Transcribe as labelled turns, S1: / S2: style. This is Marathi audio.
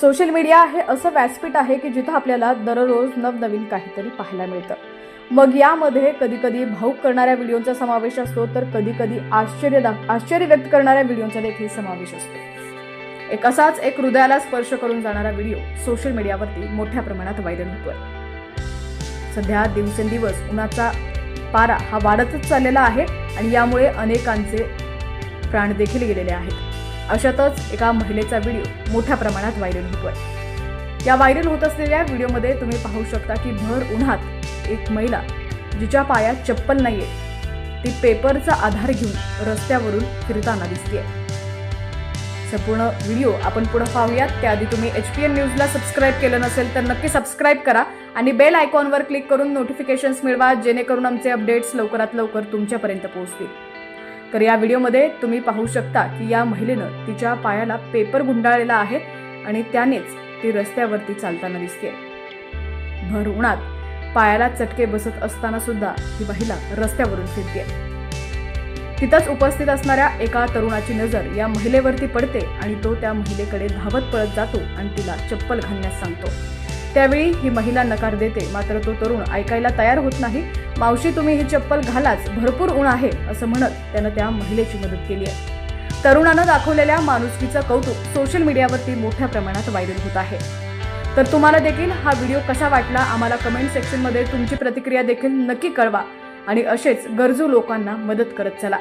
S1: सोशल मीडिया हे असं व्यासपीठ आहे की जिथं आपल्याला दररोज नवनवीन काहीतरी पाहायला मिळतं. मग यामध्ये कधी कधी भाऊक करणाऱ्या व्हिडिओचा समावेश असतो तर कधी कधी आश्चर्य आश्चर्य व्यक्त करणाऱ्या व्हिडिओंचा देखील समावेश असतो. एक असाच एक हृदयाला स्पर्श करून जाणारा व्हिडिओ सोशल मीडियावरती मोठ्या प्रमाणात व्हायरल होतोय. सध्या दिवसेंदिवस उन्हाचा पारा हा वाढतच चाललेला आहे आणि यामुळे अनेकांचे प्राण देखील गेलेले आहेत. अशातच एका महिलेचा व्हिडिओ मोठ्या प्रमाणात व्हायरल होतोय. या व्हायरल होत असलेल्या व्हिडिओमध्ये तुम्ही पाहू शकता की भर उन्हात एक महिला जिच्या पायात चप्पल नाहीये ती पेपरचा आधार घेऊन रस्त्यावरून फिरताना दिसते संपूर्ण व्हिडिओ आपण पुढे पाहूयात. त्याआधी तुम्ही एच पी एन न्यूजला सबस्क्राईब केलं नसेल तर नक्की सबस्क्राईब करा आणि बेल आयकॉनवर क्लिक करून नोटिफिकेशन्स मिळवा जेणेकरून आमचे अपडेट्स लवकरात लवकर तुमच्यापर्यंत पोहोचतील. तर या व्हिडिओमध्ये तुम्ही पाहू शकता की या महिलेनं तिच्या पायाला पेपर गुंडाळलेला आहे आणि त्यानेच ती रस्त्यावरती चालताना दिसते भर उन्हात पायाला चटके बसत असताना सुद्धा ही महिला रस्त्यावरून फिरते तिथंच उपस्थित असणाऱ्या एका तरुणाची नजर या महिलेवरती पडते आणि तो त्या महिलेकडे धावत पळत जातो आणि तिला चप्पल घालण्यास सांगतो. त्यावेळी ही महिला नकार देते मात्र तो तरुण ऐकायला तयार होत नाही मावशी तुम्ही ही चप्पल घालाच भरपूर ऊन आहे असं म्हणत त्यानं त्या महिलेची मदत केली आहे. तरुणानं दाखवलेल्या माणुसकीचं कौतुक सोशल मीडियावरती मोठ्या प्रमाणात व्हायरल होत आहे. तर तुम्हाला देखील हा व्हिडिओ कसा वाटला आम्हाला कमेंट सेक्शनमध्ये तुमची प्रतिक्रिया देखील नक्की कळवा आणि असेच गरजू लोकांना मदत करत चला.